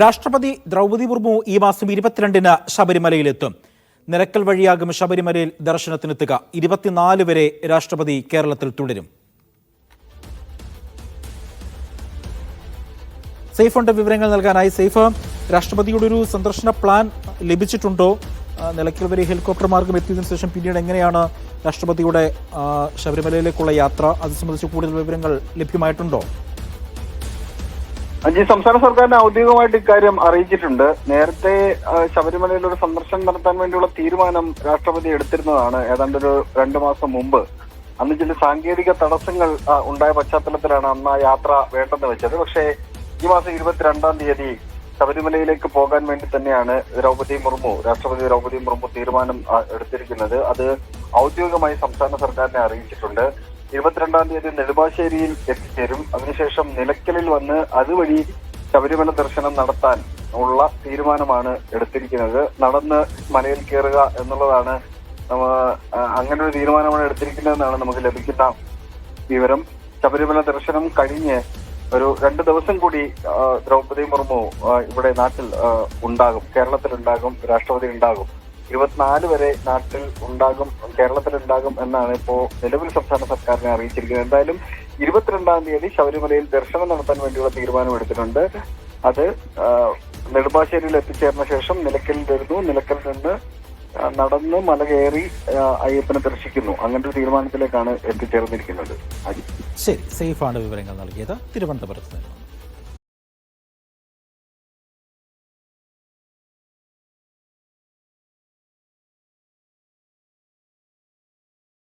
രാഷ്ട്രപതി ദ്രൗപതി മുർമു ഈ മാസം ഇരുപത്തിരണ്ടിന് ശബരിമലയിലെത്തും. നിരക്കൽ വഴിയാകും ശബരിമലയിൽ ദർശനത്തിനെത്തുക. ഇരുപത്തിനാല് വരെ രാഷ്ട്രപതി കേരളത്തിൽ തുടരും. സെയ്ഫുണ്ട് വിവരങ്ങൾ നൽകാനായി സേഫ്. രാഷ്ട്രപതിയുടെ ഒരു സന്ദർശന പ്ലാൻ ലഭിച്ചിട്ടുണ്ടോ? നിലയ്ക്കൽ വരെ ഹെലികോപ്റ്റർ മാർഗം എത്തിയതിനു ശേഷം പിന്നീട് എങ്ങനെയാണ് രാഷ്ട്രപതിയുടെ ശബരിമലയിലേക്കുള്ള യാത്ര? അത് സംബന്ധിച്ച് കൂടുതൽ വിവരങ്ങൾ ലഭ്യമായിട്ടുണ്ടോ? അഞ്ചി സംസ്ഥാന സർക്കാരിനെ ഔദ്യോഗികമായിട്ട് ഇക്കാര്യം അറിയിച്ചിട്ടുണ്ട്. നേരത്തെ ശബരിമലയിൽ ഒരു സന്ദർശനം നടത്താൻ വേണ്ടിയുള്ള തീരുമാനം രാഷ്ട്രപതി എടുത്തിരുന്നതാണ് ഏതാണ്ട് ഒരു രണ്ടു മാസം മുമ്പ്. അന്ന് ചില സാങ്കേതിക തടസ്സങ്ങൾ ഉണ്ടായ പശ്ചാത്തലത്തിലാണ് അന്ന് ആ യാത്ര വേണ്ടെന്ന് വെച്ചത്. പക്ഷേ ഈ മാസം ഇരുപത്തിരണ്ടാം തീയതി ശബരിമലയിലേക്ക് പോകാൻ വേണ്ടി തന്നെയാണ് ദ്രൗപതി മുർമു രാഷ്ട്രപതി ദ്രൗപതി മുർമു തീരുമാനം എടുത്തിരിക്കുന്നത്. അത് ഔദ്യോഗികമായി സംസ്ഥാന സർക്കാരിനെ അറിയിച്ചിട്ടുണ്ട്. ഇരുപത്തിരണ്ടാം തീയതി നെടുമ്പാശ്ശേരിയിൽ എത്തിച്ചേരും. അതിനുശേഷം നിലയ്ക്കലിൽ വന്ന് അതുവഴി ശബരിമല ദർശനം നടത്താൻ ഉള്ള തീരുമാനമാണ് എടുത്തിരിക്കുന്നത്. നടന്ന് മലയിൽ കയറുക എന്നുള്ളതാണ് അങ്ങനെ ഒരു തീരുമാനമാണ് എടുത്തിരിക്കുന്നതെന്നാണ് നമുക്ക് ലഭിക്കുന്ന വിവരം. ശബരിമല ദർശനം കഴിഞ്ഞ് ഒരു രണ്ട് ദിവസം കൂടി ദ്രൗപദി മുർമു ഇവിടെ നാട്ടിൽ ഉണ്ടാകും. കേരളത്തിൽ ഉണ്ടാകും രാഷ്ട്രപതി ഉണ്ടാകും. ഇരുപത്തിനാല് വരെ നാട്ടിൽ ഉണ്ടാകും കേരളത്തിൽ ഉണ്ടാകും എന്നാണ് ഇപ്പോ നിലവിൽ സംസ്ഥാന സർക്കാരിനെ അറിയിച്ചിരിക്കുന്നത്. എന്തായാലും ഇരുപത്തിരണ്ടാം തീയതി ശബരിമലയിൽ ദർശനം നടത്താൻ വേണ്ടിയുള്ള തീരുമാനം എടുത്തിട്ടുണ്ട് അത് നെടുമ്പാശ്ശേരിയിൽ എത്തിച്ചേർന്ന ശേഷം നിലയ്ക്കലിൽ വരുന്നു. നിലക്കൽ നിന്ന് നടന്ന് മല കയറി അയ്യപ്പനെ ദർശിക്കുന്നു. അങ്ങനത്തെ തീരുമാനത്തിലേക്കാണ് എത്തിച്ചേർന്നിരിക്കുന്നത്. ശരി സേഫാണ് വിവരങ്ങൾ നൽകിയത്. തിരുവനന്തപുരത്ത് നിന്ന്.